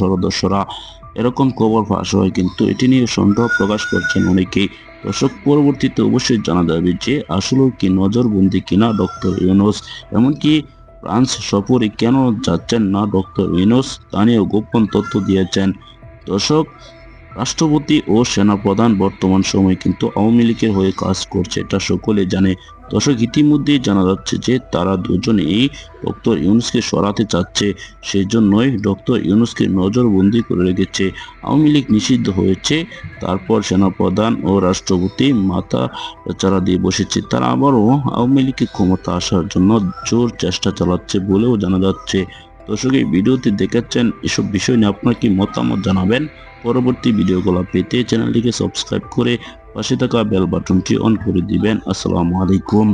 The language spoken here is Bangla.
সদস্যরা এরকম খবর ফাঁস হয় কিন্তু এটি নিয়ে সন্দেহ প্রকাশ করছেন অনেকেই। দর্শক, পরবর্তীতে অবশ্যই জানা যাবে যে আসলেও কি নজরবন্দি কিনা ডক্টর ইউনুস, এমনকি ফ্রান্স সফরে কেন যাচ্ছেন না ডক্টর ইউনুস, তা নিয়েও গোপন তথ্য দিয়েছেন। দর্শক রাষ্ট্রপতি ও সেনাপ্রধান বর্তমান সময়ে কিন্তু আওয়ামী লীগের হয়ে কাজ করছে। এটা সকলে জানে। দর্শক, ইতিমধ্যেই জানা যাচ্ছে যে তারা দুজনেই ডক্টর ইউনুসকে সরাতে চাচ্ছে। সেই জন্যই ডক্টর ইউনুসকে নজরবন্দি করে রেখেছে। আওয়ামী লীগ নিষিদ্ধ হয়েছে। তারপর সেনাপ্রধান ও রাষ্ট্রপতি মাথা চারা দিয়ে বসেছে। তারা আবারও আওয়ামী লীগের ক্ষমতা আসার জন্য জোর চেষ্টা চালাচ্ছে বলেও জানা যাচ্ছে। দর্শক, এই ভিডিওতে দেখাচ্ছেন এসব বিষয় নিয়ে আপনার কি মতামত জানাবেন? পরবর্তী ভিডিওগুলো পেতে চ্যানেলটিকে সাবস্ক্রাইব করে পাশে থাকা বেল বাটনটি অন করে দিবেন। আসসালামু আলাইকুম।